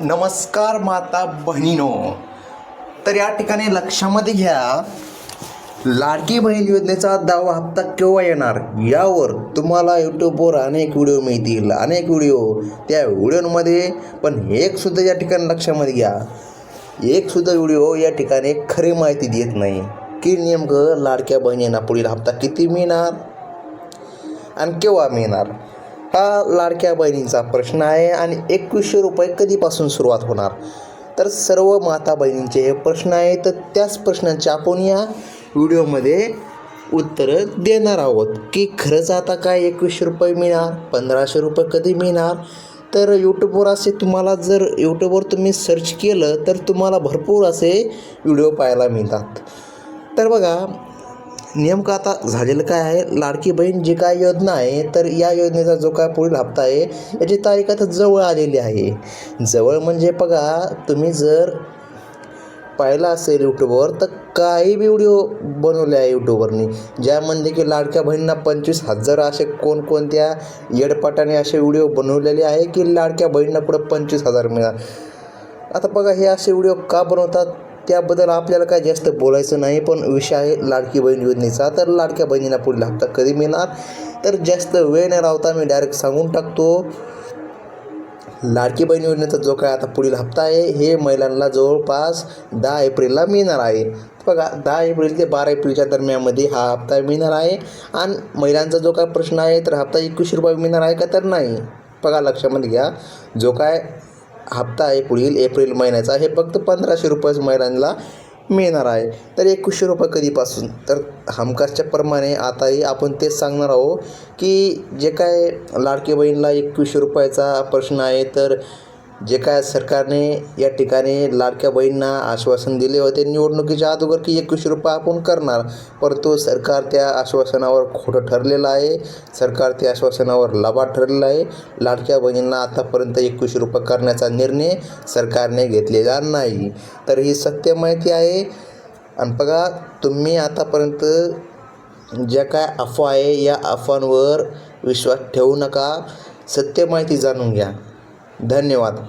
नमस्कार माता बहिणीनो. तर या ठिकाणी लक्षामध्ये घ्या लाडकी बहीण योजनेचा दहावा हप्ता केव्हा येणार? यावर तुम्हाला यूट्यूबवर अनेक व्हिडिओ मिळतील. अनेक व्हिडिओ त्या व्हिडिओमध्ये. पण एकसुद्धा या ठिकाणी लक्षामध्ये घ्या. एकसुद्धा व्हिडिओ या ठिकाणी खरी माहिती देत नाही. की नेमकं लाडक्या बहिणींना पुढील हप्ता किती मिळणार? आणि केव्हा मिळणार? हा लाडक्या बहिणींचा प्रश्न आहे आणि एकवीसशे रुपये कधीपासून सुरुवात होणार? तर सर्व माता बहिणींचे हे प्रश्न आहे तर त्याच प्रश्नांचे आपण या व्हिडिओमध्ये उत्तरं देणार आहोत. की खरंच आता काय एकवीसशे रुपये मिळणार पंधराशे रुपये कधी मिळणार? तर यूट्यूबवर असे तुम्हाला जर यूट्यूबवर तुम्ही सर्च केलं तर तुम्हाला भरपूर असे व्हिडिओ पाहायला मिळतात. तर बघा नेमकं आता झालेलं काय आहे? लाडकी बहीण जी काय योजना आहे तर या योजनेचा जो काय पुढील हप्ता आहे याची तारीख आता जवळ आलेली आहे. जवळ म्हणजे बघा तुम्ही जर पाहिला असेल यूट्यूबवर तर काही बी व्हिडिओ बनवले आहे यूट्यूबवरनी ज्यामध्ये की लाडक्या बहिणींना पंचवीस हजार असे कोणकोणत्या येडपाटाने असे व्हिडिओ बनवलेले आहे की लाडक्या बहिणींना पुढं पंचवीस हजार मिळणार. आता बघा हे असे व्हिडिओ का बनवतात? त्याबद्दल आपल्याला काय जास्त बोलायचं नाही पण विषय आहे लाडकी बहीण योजनेचा. तर लाडक्या बहिणीला पुढील हप्ता कधी मिळणार? तर जास्त वेळ न राहता मी डायरेक्ट सांगून टाकतो. लाडकी बहीण योजनेचा जो काय आता पुढील हप्ता आहे हे महिलांना जवळपास दहा एप्रिलला मिळणार आहे. बघा दहा एप्रिल ते बारा एप्रिलच्या दरम्यानमध्ये हा हप्ता मिळणार आहे. आणि महिलांचा जो काय प्रश्न आहे तर हप्ता एकवीसशे रुपये मिळणार आहे का तर नाही? बघा लक्षामध्ये घ्या. जो काय हप्ता आहे पुढील एप्रिल महिन्याचा. हे फक्त पंधराशे रुपयाच महिलांना मिळणार आहे. तर एकवीसशे रुपये कधीपासून? तर हमखासच्या प्रमाणे आताही आपण तेच सांगणार आहोत की जे काय लाडकी बहीणला एकवीसशे रुपयाचा प्रश्न आहे तर जे काय सरकारने या ठिकाणी लाडक्या बहीणना आश्वासन दिले होते निवडणुकीच्या अगोदर की एकवीसशे रुपये आपण करणार. परंतु सरकार त्या आश्वासनावर खोटं ठरलेलं आहे. सरकार त्या आश्वासनावर लबाड ठरलेलं आहे. लाडक्या बहिणींना आतापर्यंत एकवीसशे रुपये करण्याचा निर्णय सरकारने घेतलेला नाही. तर ही सत्य माहिती आहे. आणि बघा तुम्ही आतापर्यंत ज्या काय अफवा आहे या अफवांवर विश्वास ठेवू नका. सत्य माहिती जाणून घ्या. धन्यवाद.